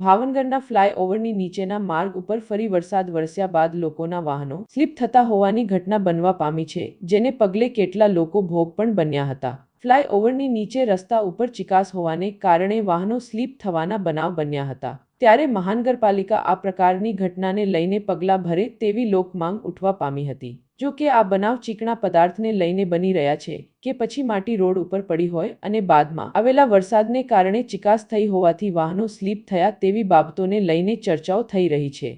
ભાવનગરના ફ્લાયઓવરની નીચેના માર્ગ ઉપર ફરી વરસાદ વરસ્યા બાદ લોકોના વાહનો સ્લીપ થતા હોવાની ઘટના બનવા પામી છે, જેને પગલે કેટલા લોકો ભોગ પણ બન્યા હતા. ફ્લાયઓવરની નીચે રસ્તા ઉપર ચિકાસ હોવાને કારણે વાહનો સ્લીપ થવાના બનાવ બન્યા હતા. ત્યારે મહાનગરપાલિકા આ પ્રકારની ઘટનાને લઈને પગલાં ભરે તેવી લોકમાંગ ઉઠવા પામી હતી. જો કે આ બનાવ ચીકણા પદાર્થને લઈને બની રહ્યા છે કે પછી માટી રોડ ઉપર પડી હોય અને બાદમાં આવેલા વરસાદને કારણે ચિકાસ થઈ હોવાથી વાહનો સ્લીપ થયા તેવી બાબતોને લઈને ચર્ચાઓ થઈ રહી છે.